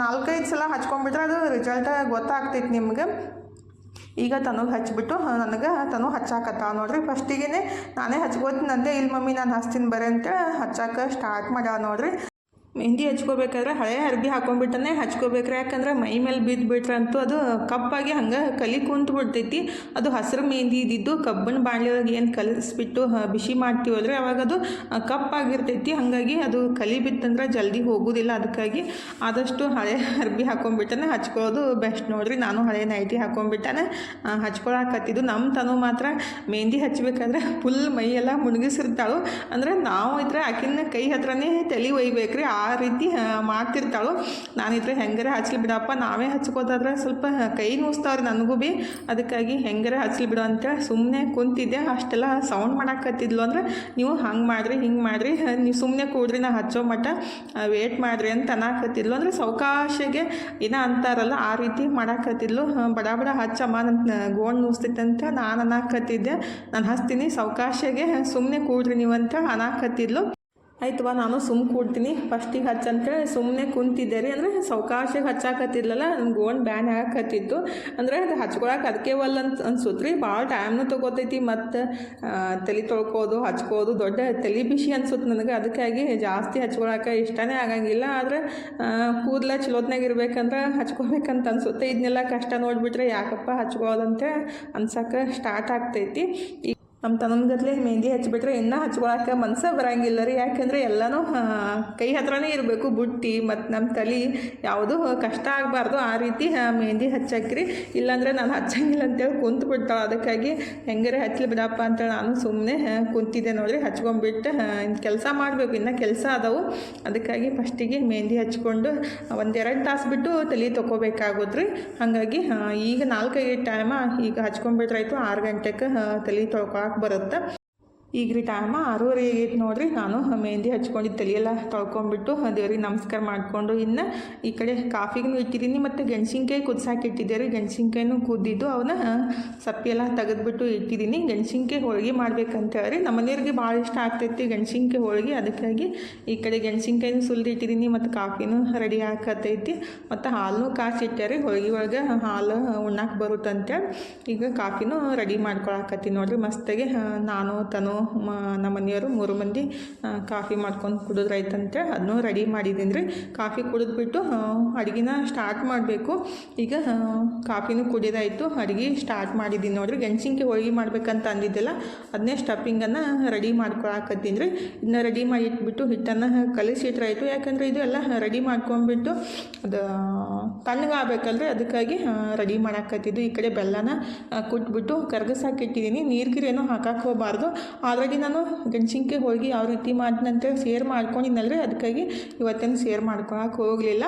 ನಾಲ್ಕೈದು ಸಲ ಹಚ್ಕೊಂಡ್ಬಿಟ್ರೆ ಅದು ರಿಸಲ್ಟ್ ಗೊತ್ತಾಗ್ತೈತಿ ನಿಮ್ಗೆ. ಈಗ ತನಗೆ ಹಚ್ಚಿಬಿಟ್ಟು ನನಗೆ ತನು ಹಚ್ಚಾಕತ್ತ ನೋಡ್ರಿ. ಫಸ್ಟಿಗೆ ನಾನೇ ಹಚ್ಕೋತೀನಂತೆ. ಇಲ್ಲಿ ಮಮ್ಮಿ ನಾನು ಹಚ್ತೀನಿ ಬರೀ ಅಂತೇಳಿ ಹಚ್ಚಾಕ ಸ್ಟಾರ್ಟ್ ಮಾಡ್ಯಾವ ನೋಡ್ರಿ. ಮೆಹಂದಿ ಹಚ್ಕೋಬೇಕಾದ್ರೆ ಹಳೆ ಅರ್ಬಿ ಹಾಕೊಂಡ್ಬಿಟ್ಟನೆ ಹಚ್ಕೋಬೇಕ್ರೆ. ಯಾಕಂದ್ರೆ ಮೈ ಮೇಲೆ ಬಿದ್ದು ಬಿಟ್ರಂತೂ ಅದು ಕಪ್ಪಾಗಿ ಹಂಗೆ ಕಲಿ ಕುಂತು ಬಿಡ್ತೈತಿ. ಅದು ಹಸಿರು ಮೆಹಂದಿ ಇದ್ದಿದ್ದು ಕಬ್ಬನ ಬಾಣಲೆ ಒಳಗೆ ಏನು ಕಲಿಸ್ಬಿಟ್ಟು ಬಿಸಿ ಮಾಡ್ತೀವಲ್ರಿ? ಅವಾಗ ಅದು ಕಪ್ಪಾಗಿರ್ತೈತಿ. ಹಾಗಾಗಿ ಅದು ಕಲಿ ಬಿತ್ತಂದ್ರೆ ಜಲ್ದಿ ಹೋಗೋದಿಲ್ಲ. ಅದಕ್ಕಾಗಿ ಆದಷ್ಟು ಹಳೆ ಅರ್ಬಿ ಹಾಕೊಂಡ್ಬಿಟ್ಟನೆ ಹಚ್ಕೊಳ್ಳೋದು ಬೆಸ್ಟ್ ನೋಡ್ರಿ. ನಾನು ಹಳೆ ನೈಟಿ ಹಾಕೊಂಡ್ಬಿಟ್ಟನೆ ಹಚ್ಕೊಳಕತ್ತಿದ್ದು. ನಮ್ಮ ತನು ಮಾತ್ರ ಮೆಹಂದಿ ಹಚ್ಬೇಕಾದ್ರೆ ಫುಲ್ ಮೈಯೆಲ್ಲ ಮುಣಗಿಸಿರ್ತಾಳು. ಅಂದರೆ ನಾವು ಇದ್ರೆ ಆಕಿನ ಕೈ ಹತ್ರನೇ ತಲೆ ಒಯ್ಬೇಕ್ರಿ. ಆ ರೀತಿ ಆ, ಮಾಡ್ತಿರ್ತಾಳು. ನಾನಿದ್ರೆ ಹೆಂಗರೆ ಹಚ್ಲಿ ಬಿಡಪ್ಪ ನಾವೇ ಹಚ್ಕೋದಾದ್ರೆ ಸ್ವಲ್ಪ ಕೈ ನೋಸ್ತಾವ್ರಿ ನನಗೂ ಭೀ ಅದಕ್ಕಾಗಿ ಹೆಂಗರೆ ಹಚ್ಲಿ ಬಿಡು ಅಂತೇಳಿ ಸುಮ್ಮನೆ ಕುಂತಿದ್ದೆ. ಅಷ್ಟೆಲ್ಲ ಸೌಂಡ್ ಮಾಡಾಕತ್ತಿದ್ಲು ಅಂದ್ರೆ ನೀವು ಹಂಗೆ ಮಾಡಿರಿ ಹಿಂಗೆ ಮಾಡಿರಿ ನೀವು ಸುಮ್ಮನೆ ಕೂಡ್ರಿ ನಾ ಹಚ್ಚೋ ಮಟ್ಟ ವೇಟ್ ಮಾಡಿರಿ ಅಂತ ಅನ್ನಕತ್ತಿದ್ಲು. ಅಂದ್ರೆ ಸಾವಕಾಶಗೆ ಏನೋ ಅಂತಾರಲ್ಲ ಆ ರೀತಿ ಮಾಡಾಕತ್ತಿದ್ಲು. ಬಡ ಬಡ ಹಚ್ಚಮ್ಮ ನನ್ನ ಗೋಣ್ ಅಂತ ನಾನು ಅನ್ನಕತ್ತಿದ್ದೆ. ನಾನು ಹಚ್ತೀನಿ ಸಾವಕಾಶಗೆ ಸುಮ್ಮನೆ ಕೂಡ್ರಿ ನೀವು ಅಂತ ಅನ್ನಕತ್ತಿದ್ಲು. ಆಯ್ತವ ನಾನು ಸುಮ್ಮ ಕೂಡ್ತೀನಿ. ಫಸ್ಟಿಗೆ ಹಚ್ಚಂತೇಳಿ ಸುಮ್ಮನೆ ಕುಂತಿದ್ದೆ ರೀ. ಅಂದರೆ ಸಾವಕಾಶಕ್ಕೆ ಹಚ್ಚಾಕತ್ತಿದ್ಲಲ್ಲ ನನ್ನ ಗೋಣ್ ಬ್ಯಾನ್ ಆಗಕತ್ತಿತ್ತು. ಅಂದರೆ ಅದು ಹಚ್ಕೊಳಕ್ಕೆ ಅದಕ್ಕೆ ಒಲ್ಲ ಅಂತ ಅನ್ಸುತ್ತೆ ರೀ. ಭಾಳ ಟೈಮ್ನು ತೊಗೋತೈತಿ. ಮತ್ತು ತಲೆ ತೊಳ್ಕೋದು, ಹಚ್ಕೋದು, ದೊಡ್ಡ ತಲೆ ಬಿಸಿ ಅನ್ಸುತ್ತೆ ನನಗೆ. ಅದಕ್ಕಾಗಿ ಜಾಸ್ತಿ ಹಚ್ಕೊಳಕ್ಕೆ ಇಷ್ಟನೇ ಆಗಂಗಿಲ್ಲ. ಆದರೆ ಕೂದಲ ಚಲೋತ್ನಾಗ ಇರ್ಬೇಕಂದ್ರೆ ಹಚ್ಕೋಬೇಕಂತ ಅನ್ಸುತ್ತೆ. ಇದನ್ನೆಲ್ಲ ಕಷ್ಟ ನೋಡಿಬಿಟ್ರೆ ಯಾಕಪ್ಪ ಹಚ್ಕೋದಂತೆ ಅನ್ಸಕ್ಕೆ ಸ್ಟಾರ್ಟ್ ಆಗ್ತೈತಿ. ನಮ್ಮ ತನಗತ್ಲೆ ಮೆಹಂದಿ ಹಚ್ಬಿಟ್ರೆ ಇನ್ನೂ ಹಚ್ಕೊಳಕ್ಕೆ ಮನ್ಸೇ ಬರೋಂಗಿಲ್ಲ ರೀ. ಯಾಕೆಂದರೆ ಎಲ್ಲನೂ ಕೈ ಹತ್ರನೇ ಇರಬೇಕು ಬುಟ್ಟಿ ಮತ್ತು ನಮ್ಮ ತಲೆ ಯಾವುದು ಕಷ್ಟ ಆಗಬಾರ್ದು. ಆ ರೀತಿ ಮೆಹಂದಿ ಹಚ್ಚಕ್ರಿ. ಇಲ್ಲಾಂದರೆ ನಾನು ಹಚ್ಚಂಗಿಲ್ಲ ಅಂತೇಳಿ ಕುಂತು ಬಿಡ್ತಾಳೆ. ಅದಕ್ಕಾಗಿ ಹೆಂಗಾರೆ ಹಚ್ಚಲಿ ಬಿಡಪ್ಪ ಅಂತೇಳಿ ನಾನು ಸುಮ್ಮನೆ ಕುಂತಿದ್ದೆ ನೋಡ್ರಿ. ಹಚ್ಕೊಂಡ್ಬಿಟ್ಟು ಕೆಲಸ ಮಾಡಬೇಕು. ಇನ್ನೂ ಕೆಲಸ ಅದಾವು. ಅದಕ್ಕಾಗಿ ಫಸ್ಟಿಗೆ ಮೆಹಂದಿ ಹಚ್ಕೊಂಡು, ಒಂದೆರಡು ತಾಸು ಬಿಟ್ಟು ತಲೆ ತೊಗೋಬೇಕಾಗೋದ್ರಿ ಹಾಗಾಗಿ ಈಗ ನಾಲ್ಕೈದು ಟೈಮ ಈಗ ಹಚ್ಕೊಂಡ್ಬಿಟ್ರಾಯ್ತು ಆರು ಗಂಟೆಗೆ ತಲೆ ತೊಳ್ಕೊಳಕ್ಕೆ ಬರುತ್ತೆ. ಈಗ ರೀ ಟೈಮ ಆರೂವರೆ ಆಗೈತೆ ನೋಡ್ರಿ. ನಾನು ಮೆಹಂದಿ ಹಚ್ಕೊಂಡು ತಲೆಯೆಲ್ಲ ತೊಳ್ಕೊಂಡ್ಬಿಟ್ಟು ದೇವ್ರಿಗೆ ನಮಸ್ಕಾರ ಮಾಡಿಕೊಂಡು ಇನ್ನು ಈ ಕಡೆ ಕಾಫಿಗೂ ಇಟ್ಟಿದ್ದೀನಿ ಮತ್ತು ಗೆಣಸಿನ್ಕಾಯಿ ಕುದ್ಸಾಕಿ ಇಟ್ಟಿದ್ದೆ ರೀ. ಗೆಣಸಿನ್ಕಾಯಿನೂ ಕುದ್ದಿದ್ದು ಅವನ್ನ ಸಪ್ಪೆಲ್ಲ ತೆಗೆದುಬಿಟ್ಟು ಇಟ್ಟಿದ್ದೀನಿ. ಗೆಣಸಿನ್ಕಾಯಿ ಹೋಳಿಗೆ ಮಾಡ್ಬೇಕಂತ ಹೇಳಿ ನಮ್ಮ ಮನೆಯವ್ರಿಗೆ ಭಾಳ ಇಷ್ಟ ಆಗ್ತೈತಿ ಗೆಣಸಿನ್ಕಾಯಿ ಹೋಳಿಗೆ. ಅದಕ್ಕಾಗಿ ಈ ಕಡೆ ಗೆಣಸಿನ್ಕಾಯಿನೂ ಸುಲ್ದು ಇಟ್ಟಿದ್ದೀನಿ ಮತ್ತು ಕಾಫಿನೂ ರೆಡಿ ಹಾಕತೈತಿ ಮತ್ತು ಹಾಲನ್ನೂ ಕಾಸಿ ರೀ. ಹೋಳಿಗೆ ಒಳಗೆ ಹಾಲು ಉಣ್ಣಾಕೆ ಬರುತ್ತಂತೇಳಿ ಈಗ ಕಾಫಿನೂ ರೆಡಿ ಮಾಡ್ಕೊಳಕತ್ತೀನಿ ನೋಡಿರಿ. ಮಸ್ತಾಗಿ ನಾನು ತನು ನಮ್ಮ ಮನೆಯವರು ಮೂರು ಮಂದಿ ಕಾಫಿ ಮಾಡ್ಕೊಂಡು ಕುಡಿದ್ರಾಯ್ತಂತೆ ಅದನ್ನೂ ರೆಡಿ ಮಾಡಿದ್ದೀನಿ ರೀ. ಕಾಫಿ ಕುಡಿದ್ಬಿಟ್ಟು ಅಡುಗೆನ ಸ್ಟಾರ್ಟ್ ಮಾಡಬೇಕು. ಈಗ ಕಾಫಿನೂ ಕುಡಿದಾಯಿತು. ಅಡುಗೆ ಸ್ಟಾರ್ಟ್ ಮಾಡಿದ್ದೀನಿ ನೋಡಿರಿ. ಗೆಣಸಿನ್ಕಾಯಿ ಹೋಳಿಗೆ ಮಾಡ್ಬೇಕಂತ ಅಂದಿದ್ದೆಲ್ಲ, ಅದನ್ನೇ ಸ್ಟಫಿಂಗನ್ನು ರೆಡಿ ಮಾಡ್ಕೊಳಕತ್ತೀನಿ ರೀ. ಇದನ್ನ ರೆಡಿ ಮಾಡಿ ಇಟ್ಬಿಟ್ಟು ಹಿಟ್ಟನ್ನು ಕಲಿಸಿಟ್ರಾಯಿತು. ಯಾಕಂದರೆ ಇದು ಎಲ್ಲ ರೆಡಿ ಮಾಡ್ಕೊಂಡ್ಬಿಟ್ಟು, ಅದು ತಣ್ಣಗಾಗಬೇಕಲ್ರಿ ಅದಕ್ಕಾಗಿ ರೆಡಿ ಮಾಡಾಕತ್ತಿದ್ದು. ಈ ಕಡೆ ಬೆಲ್ಲನ ಕುಟ್ಬಿಟ್ಟು ಕರ್ಗಸಾಕಿಟ್ಟಿದ್ದೀನಿ ನೀರು ಏನೋ ಹಾಕಕ್ಕೆ ಹೋಗಬಾರ್ದು. ಆಲ್ರೆಡಿ ನಾನು ಗೆಣಸಿನ್ಕಾಯಿ ಹೋಗಿ ಯಾವ ರೀತಿ ಮಾಡಿದಂತೆ ಸೇರ್ ಮಾಡ್ಕೊಂಡಿದ್ದನಲ್ರಿ ಅದಕ್ಕಾಗಿ ಇವತ್ತೇನು ಸೇರ್ ಮಾಡ್ಕೊಳಕ್ಕೆ ಹೋಗಲಿಲ್ಲ.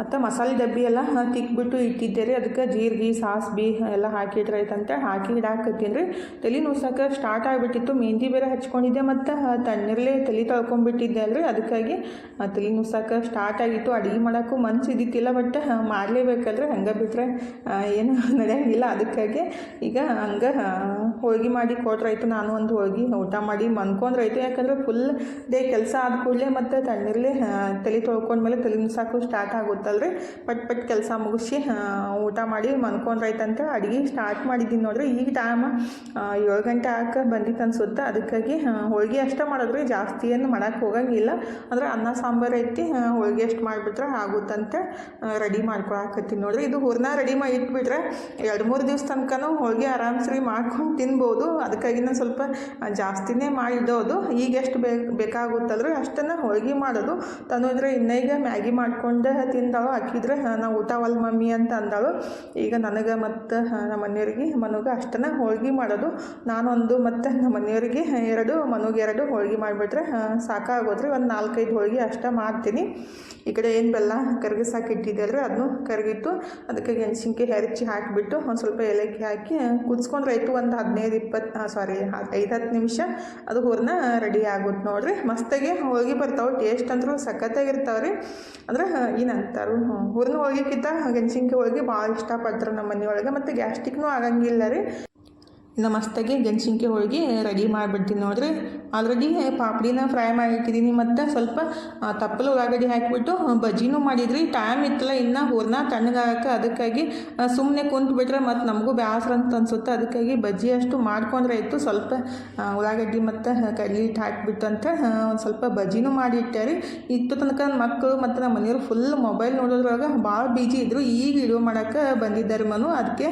ಮತ್ತು ಮಸಾಲೆ ಡಬ್ಬಿ ಎಲ್ಲ ತಿಕ್ಬಿಟ್ಟು ಇಟ್ಟಿದ್ದೆ ರೀ. ಅದಕ್ಕೆ ಜೀರಿಗೆ, ಸಾಸ್ಬಿ ಎಲ್ಲ ಹಾಕಿಟ್ರೈತಂತೆ ಹಾಕಿ ಇಡಾಕತ್ತೀನಿ ರೀ. ತಲೆ ನುಸಕ್ಕೆ ಸ್ಟಾರ್ಟ್ ಆಗಿಬಿಟ್ಟಿತ್ತು. ಮೆಹಂದಿ ಬೇರೆ ಹಚ್ಕೊಂಡಿದ್ದೆ ಮತ್ತು ತಣ್ಣೀರಲ್ಲೇ ತಲೆ ತೊಳ್ಕೊಂಡ್ಬಿಟ್ಟಿದ್ದೆ ಅಲ್ರಿ. ಅದಕ್ಕಾಗಿ ತಲೆ ನುಸಕ್ಕೆ ಸ್ಟಾರ್ಟ್ ಆಗಿತ್ತು. ಅಡುಗೆ ಮಾಡೋಕ್ಕೂ ಮನ್ಸು ಇದ್ದಿತ್ತಿಲ್ಲ ಬಟ್ ಮಾಡಲೇಬೇಕಲ್ರಿ. ಹಂಗೆ ಬಿಟ್ಟರೆ ಏನು ನಡೆಯಂಗಿಲ್ಲ. ಅದಕ್ಕಾಗಿ ಈಗ ಹಂಗೆ ಹೋಳ್ಗೆ ಮಾಡಿ ಕೊಟ್ರಾಯ್ತು ನಾನು ಒಂದು ಹೋಳ್ಗೆ ಊಟ ಮಾಡಿ ಮನ್ಕೊಂಡ್ರಾಯ್ತು ಯಾಕಂದ್ರೆ ಫುಲ್ ಡೇ ಕೆಲಸ ಆದ ಕೂಡಲೇ ಮತ್ತು ತಣ್ಣೀರಲ್ಲೇ ತಲೆ ತೊಳ್ಕೊಂಡ್ಮೇಲೆ ತಲೆ ಸಾಕು ಸ್ಟಾರ್ಟ್ ಆಗುತ್ತಲ್ರಿ. ಪಟ್ ಪಟ್ ಕೆಲಸ ಮುಗಿಸಿ ಊಟ ಮಾಡಿ ಮನ್ಕೊಂಡ್ರಾಯ್ತು ಅಂತ ಅಡುಗೆ ಸ್ಟಾರ್ಟ್ ಮಾಡಿದ್ದೀನಿ ನೋಡ್ರಿ. ಈಗ ಟೈಮ್ ಏಳು ಗಂಟೆ ಆಕ ಬಂದಿತ್ತು ಅನ್ಸುತ್ತೆ. ಅದಕ್ಕಾಗಿ ಹೋಳಿಗೆ ಅಷ್ಟೇ ರೀ ಜಾಸ್ತಿ ಏನು ಮಾಡೋಕ್ಕೆ ಹೋಗಂಗಿಲ್ಲ. ಅಂದ್ರೆ ಅನ್ನ, ಸಾಂಬಾರು ಐತಿ ಹೋಳಿಗೆ ಹೋಳ್ಗೆ ಅಷ್ಟು ಮಾಡಿಬಿಟ್ರೆ ಆಗುತ್ತಂತೆ ರೆಡಿ ಮಾಡ್ಕೊಳಕತ್ತೀನಿ ನೋಡ್ರಿ. ಇದು ಹೂರ್ನ ರೆಡಿ ಮಾಡಿ ಇಟ್ಬಿಟ್ರೆ ಎರಡು ಮೂರು ದಿವ್ಸ ತನಕನೂ ಹೋಳ್ಗೆ ಆರಾಮ್ಸ್ರಿ ಮಾಡ್ಕೊಂಡು ತಿನ್ಬೋದು. ಅದಕ್ಕಾಗಿ ನಾನು ಸ್ವಲ್ಪ ಜಾಸ್ತಿನೇ ಮಾಡಿಡೋದು. ಈಗ ಎಷ್ಟು ಬೇಕು ಬೇಕಾಗುತ್ತಲ್ರಿ ಅಷ್ಟನ್ನು ಹೋಳ್ಗೆ ಮಾಡೋದು. ತನ್ನೋದ್ರೆ ಇನ್ನೀಗ ಮ್ಯಾಗಿ ಮಾಡ್ಕೊಂಡು ತಿಂದಾಳು. ಹಾಕಿದ್ರೆ ನಾನು ಊಟ ಮಮ್ಮಿ ಅಂತ ಅಂದಾಳು. ಈಗ ನನಗೆ ಮತ್ತು ನಮ್ಮ ಮನೆಯವ್ರಿಗೆ, ಮನಗೆ ಅಷ್ಟನ್ನು ಹೋಳ್ಗೆ ಮಾಡೋದು. ನಾನೊಂದು ಮತ್ತು ನಮ್ಮ ಮನೆಯವ್ರಿಗೆ ಎರಡು, ಮನೆಗೆ ಎರಡು ಹೋಳ್ಗೆ ಮಾಡಿಬಿಟ್ರೆ ಸಾಕಾಗೋದ್ರಿ. ಒಂದು ನಾಲ್ಕೈದು ಹೋಳಿಗೆ ಅಷ್ಟೇ ಮಾಡ್ತೀನಿ. ಈ ಕಡೆ ಏನು ಬೆಲ್ಲ ಕರಗಿಸಾಕಿ ಇಟ್ಟಿದ್ದೆಲ್ರಿ ಅದನ್ನು ಕರಗಿಟ್ಟು, ಅದಕ್ಕೆ ಗೆಣಸಿನ್ಕಾಯಿ ಹೆರಚಿ ಹಾಕಿಬಿಟ್ಟು ಒಂದು ಸ್ವಲ್ಪ ಏಲಕ್ಕಿ ಹಾಕಿ, ಕುದಿಸ್ಕೊಂಡ್ರೆ ಆಯಿತು ಒಂದು ಹದಿನೈದು ಇಪ್ಪತ್ತು ಸಾರಿ ಐದು ಹತ್ತು ನಿಮಿಷ ಅದು ಹೂರ್ನ ರೆಡಿ ಆಗುತ್ತೆ ನೋಡಿರಿ. ಮಸ್ತಾಗಿ ಹೋಗಿ ಬರ್ತಾವೆ ಟೇಸ್ಟ್ ಅಂದ್ರೂ ಸಖತ್ತಾಗಿರ್ತಾವೆ ರೀ ಅಂದ್ರೆ ಏನಂತಾರು ಹೂರ್ನ ಹೋಗಿಕ್ಕಿಂತ ಗೆಣಸಿನ್ಕಾಯಿ ಹೋಳ್ಗೆ ಭಾಳ ಇಷ್ಟಪಡ್ತಾರೆ ನಮ್ಮ ಮನೆಯೊಳಗೆ, ಮತ್ತು ಗ್ಯಾಸ್ಟಿಕ್ನೂ ಆಗಂಗಿಲ್ಲ ರೀ. ಇನ್ನು ಮಸ್ತಾಗಿ ಗೆಣಸಿನ್ಕಾಯಿ ಹೋಗಿ ರೆಡಿ ಮಾಡಿಬಿಡ್ತೀನಿ ನೋಡ್ರಿ. ಆಲ್ರೆಡಿ ಪಾಪಡಿನ ಫ್ರೈ ಮಾಡಿಟ್ಟಿದ್ದೀನಿ ಮತ್ತು ಸ್ವಲ್ಪ ತಪ್ಪಲು ಉಳ್ಳಾಗಡ್ಡಿ ಹಾಕಿಬಿಟ್ಟು ಬಜ್ಜಿನೂ ಮಾಡಿದ್ರಿ. ಟೈಮ್ ಇತ್ತಲ್ಲ, ಇನ್ನು ಹೂರ್ನ ತಣ್ಣಗಾಗಕ್ಕೆ ಅದಕ್ಕಾಗಿ ಸುಮ್ಮನೆ ಕುಂತ್ಬಿಟ್ರೆ ಮತ್ತು ನಮಗೂ ಬೇಸರ ಅಂತ ಅನ್ಸುತ್ತೆ. ಅದಕ್ಕಾಗಿ ಬಜ್ಜಿ ಅಷ್ಟು ಮಾಡ್ಕೊಂಡ್ರೆ ಇತ್ತು ಸ್ವಲ್ಪ ಉಳ್ಳಾಗಡ್ಡಿ ಮತ್ತು ಕಡ್ಲಿ ಹಿಟ್ಟು ಹಾಕಿಬಿಟ್ಟು ಅಂತ ಒಂದು ಸ್ವಲ್ಪ ಬಜ್ಜಿನೂ ಮಾಡಿ ಇಟ್ಟಾರಿ ಇತ್ತು ತನಕ ಮಕ್ಕಳು ಮತ್ತು ನಮ್ಮ ಮನೆಯವರು ಫುಲ್ ಮೊಬೈಲ್ ನೋಡೋದ್ರೊಳಗೆ ಭಾಳ ಬಿಜಿ ಇದ್ದರು ಈಗ ವಿಡಿಯೋ ಮಾಡೋಕ್ಕೆ ಬಂದಿದ್ದಾರೆ ಮನು. ಅದಕ್ಕೆ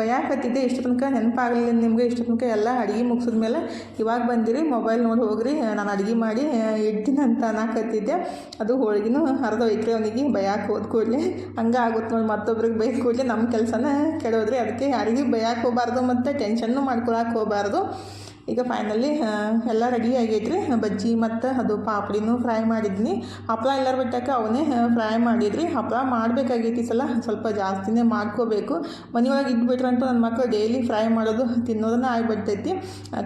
ಭಯಕತ್ತಿದ್ದೆ ಇಷ್ಟು ತನಕ ನೆನಪಾಗಲಿಲ್ಲ ನಿಮಗೆ. ಇಷ್ಟು ತನಕ ಎಲ್ಲ ಅಡುಗೆ ಮುಗಿಸಿದ್ಮೇಲೆ ಇವಾಗ ಬಂದಿರಿ. ಮೊಬೈಲ್ ನೋಡಿ, ಹೋಗ್ರಿ. ನಾನು ಅಡುಗೆ ಮಾಡಿ ಇಡ್ತೀನಂತ ಅನ್ನಕತ್ತಿದ್ದೆ. ಅದು ಹೋಳಿಗೆನೂ ಅರ್ಧ ಒಯ್ಕ್ರಿ ಅವನಿಗೆ. ಬಯಕ್ಕೆ ಹೋದ ಕೂಡಲಿ. ಹಂಗೆ ಆಗುತ್ತೆ ನೋಡಿ, ಮತ್ತೊಬ್ರಿಗೆ ಬೈದ ಕೂಡಲೇ ನಮ್ಮ ಕೆಲಸನ ಕೆಡೋದ್ರಿ. ಅದಕ್ಕೆ ಯಾರಿಗೂ ಬಯಕ್ಕೆ ಹೋಗಬಾರ್ದು ಮತ್ತು, ಟೆನ್ಷನ್ನು ಮಾಡ್ಕೊಳಕ್ಕೆ ಹೋಗಬಾರ್ದು. ಈಗ ಫೈನಲಿ ಎಲ್ಲ ರೆಡಿ ಆಗೈತ್ರಿ. ಬಜ್ಜಿ ಮತ್ತು ಅದು ಪಾಪಡಿನೂ ಫ್ರೈ ಮಾಡಿದ್ನಿ. ಹಪ್ಪಳ ಎಲ್ಲರ ಬಿಟ್ಟಾಕ ಅವನೇ ಫ್ರೈ ಮಾಡಿದ್ರಿ. ಹಪ್ಪಳ ಮಾಡಬೇಕಾಗೈತಿ ಸಲ. ಸ್ವಲ್ಪ ಜಾಸ್ತಿನೇ ಮಾಡ್ಕೋಬೇಕು. ಮನೆಯೊಳಗೆ ಇದ್ಬಿಟ್ರಂತೂ ನನ್ನ ಮಕ್ಕಳು ಡೈಲಿ ಫ್ರೈ ಮಾಡೋದು, ತಿನ್ನೋದನ್ನ ಆಗಿಬಿಡ್ತೈತಿ.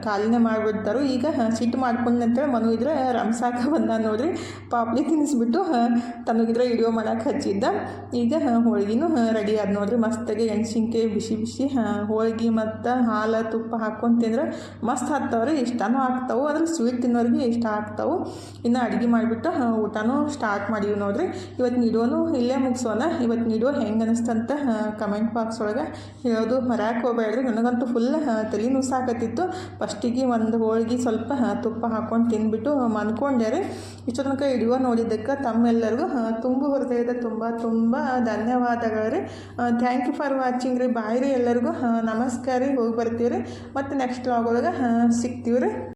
ಖಾಲಿನೇ ಮಾಡಿಬಿಡ್ತಾರು. ಈಗ ಸಿಟ್ಟು ಮಾಡ್ಕೊಂಡು ಅಂತೇಳಿ ಮನು ಇದ್ರೆ ರಂಸಾಕ ಬಂದ ನೋಡ್ರಿ. ಪಾಪಡಿ ತಿನ್ನಿಸ್ಬಿಟ್ಟು ತನಗಿದ್ರೆ ವಿಡಿಯೋ ಮಾಡಕ್ಕೆ ಹಚ್ಚಿದ್ದ. ಈಗ ಹೋಳಿಗೆನೂ ರೆಡಿ ಆದ ನೋಡ್ರಿ. ಮಸ್ತಾಗಿ ಎಣ್ಸಿನ್ಕಾಯಿ, ಬಿಸಿ ಬಿಸಿ ಹೋಳಿಗೆ ಮತ್ತು ಹಾಲು ತುಪ್ಪ ಹಾಕ್ಕೊಂಡು ತಿಂದ್ರೆ ಮಸ್ತ್ ಹತ್ತವ್ರಿ ಇಷ್ಟನೂ ಆಗ್ತಾವೆ, ಅದ್ರಲ್ಲಿ ಸ್ವೀಟ್ ತಿನ್ನೋರಿಗೆ ಇಷ್ಟ ಆಗ್ತಾವೆ, ಇನ್ನು ಅಡುಗೆ ಮಾಡಿಬಿಟ್ಟು ಊಟನೂ ಸ್ಟಾರ್ಟ್ ಮಾಡೀವಿ ನೋಡ್ರಿ. ಇವತ್ತು ನೀಡೋನು ಇಲ್ಲೇ ಮುಗಿಸೋಣ ಇವತ್ತು ನೀಡೋ ಹೆಂಗೆ ಅನಿಸ್ತಂತ ಕಮೆಂಟ್ ಬಾಕ್ಸ್ ಒಳಗೆ ಹೇಳೋದು ಮರ್ಯಾಕೆ ಹೋಗ್ಬೇಡ್ರಿ ನನಗಂತೂ ಫುಲ್ ತಲೆ ನುಸಾಕತ್ತಿತ್ತು. ಫಸ್ಟಿಗೆ ಒಂದು ಹೋಳಿಗೆ ಸ್ವಲ್ಪ ತುಪ್ಪ ಹಾಕ್ಕೊಂಡು ತಿಂದ್ಬಿಟ್ಟು ಮನ್ಕೊಂಡೆ ರೀ. ಇಷ್ಟು ತನಕ ವಿಡಿಯೋ ನೋಡಿದ್ದಕ್ಕೆ ತಮ್ಮೆಲ್ಲರಿಗೂ ತುಂಬ ಹೃದಯದ ತುಂಬ ತುಂಬ ಧನ್ಯವಾದಗಳು ರೀ. ಥ್ಯಾಂಕ್ ಯು ಫಾರ್ ವಾಚಿಂಗ್ ರೀ. ಬಾಯ್ ರೀ ಎಲ್ಲರಿಗೂ ನಮಸ್ಕಾರ ರೀ. ಹೋಗಿ ಬರ್ತೀವಿ ರೀ ಮತ್ತು ನೆಕ್ಸ್ಟ್ ವ್ಲಾಗ್ ಒಳಗೆ ಸಿಗ್ತೀವಿ ರೀ